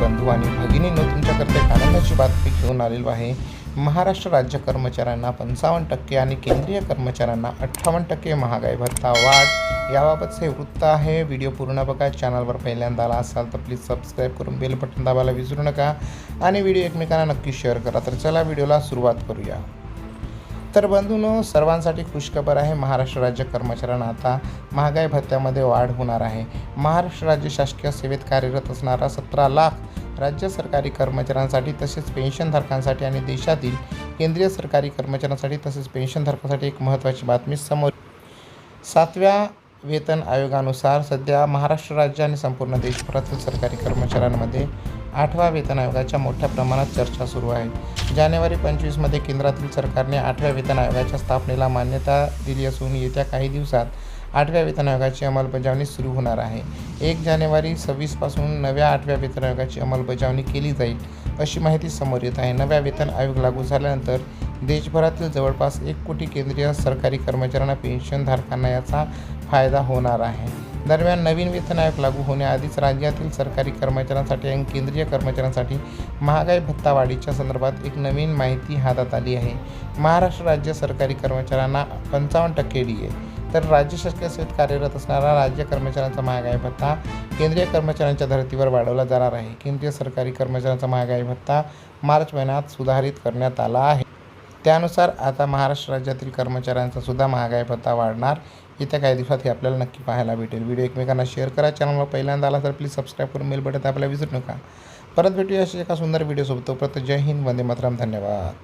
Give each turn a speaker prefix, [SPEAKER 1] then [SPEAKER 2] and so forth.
[SPEAKER 1] बंधू आणि भगिनींनो तुमच्याकरता एक आनंदाची बातमी घेऊन आलेलो आहे. महाराष्ट्र राज्य कर्मचाऱ्यांना पंचावन्न टक्के आणि केंद्रीय कर्मचाऱ्यांना अठ्ठावन्न टक्के महागाई भत्ता वाढ याबाबतचे हे वृत्त आहे. व्हिडिओ पूर्ण बघा चॅनलवर पहिल्यांदा आला असाल तर प्लीज सबस्क्राईब करून बेल बटन दाबायला विसरू नका आणि व्हिडिओ एकमेकांना नक्की शेअर करा. तर चला व्हिडिओला सुरुवात करूया. तर बंधूनो सर्वांसाठी खुशखबर आहे महाराष्ट्र राज्य कर्मचाऱ्यांना आता महागाई भत्त्यामध्ये वाढ होणार आहे. महाराष्ट्र राज्य शासकीय सेवेत कार्यरत असणारा सतरा लाख राज्य सरकारी कर्मचाऱ्यांसाठी तसेच पेन्शनधारकांसाठी आणि देशातील केंद्रीय सरकारी कर्मचाऱ्यांसाठी तसेच पेन्शनधारकांसाठी एक महत्त्वाची बातमी समोर सातव्या वेतन आयोगानुसार सध्या महाराष्ट्र राज्य आणि संपूर्ण देशभरातील सरकारी कर्मचाऱ्यांमध्ये आठव्या वेतन आयोगाच्या मोठ्या प्रमाणात चर्चा सुरू आहे. जानेवारी पंचवीसमध्ये केंद्रातील सरकारने आठव्या वेतन आयोगाच्या स्थापनेला मान्यता दिली असून येत्या काही दिवसात आठव्या वेतन आयोगाची अंमलबजावणी सुरू होणार आहे. एक जानेवारी सव्वीसपासून नव्या आठव्या वेतन आयोगाची अंमलबजावणी केली जाईल अशी माहिती समोर येत आहे. नव्या वेतन आयोग लागू झाल्यानंतर देशभरातील जवळपास एक कोटी केंद्रीय सरकारी कर्मचाऱ्यांना पेन्शनधारकांना याचा फायदा होणार आहे. दरम्यान नवीन वेतन आयोग लागू होण्याआधीच राज्यातील सरकारी कर्मचाऱ्यांसाठी आणि केंद्रीय कर्मचाऱ्यांसाठी महागाई भत्ता वाढीच्या संदर्भात एक नवीन माहिती हातात आली आहे. महाराष्ट्र राज्य सरकारी कर्मचाऱ्यांना पंचावन्न टक्के डी ए तर राज्य शासकीय सेवेत कार्यरत असणारा राज्य कर्मचाऱ्यांचा महागाई भत्ता केंद्रीय कर्मचाऱ्यांच्या धर्तीवर वाढवला जाणार आहे. केंद्रीय सरकारी कर्मचाऱ्यांचा महागाई भत्ता मार्च महिन्यात सुधारित करण्यात आला आहे. त्यानुसार आता महाराष्ट्र राज्यातील कर्मचाऱ्यांचा सुद्धा महागाई भत्ता वाढणार. येत्या काही दिवसात हे आपल्याला नक्की पाहायला भेटेल. व्हिडिओ एकमेकांना शेअर करा. चॅनलवर पहिल्यांदा आला तर प्लीज सबस्क्राईब करून मेल बटन आपल्याला विसरू नका. परत भेटूया अशा एका सुंदर व्हिडिओसोबत तोपर्यंत जय हिंद. वंदे मातरम. धन्यवाद.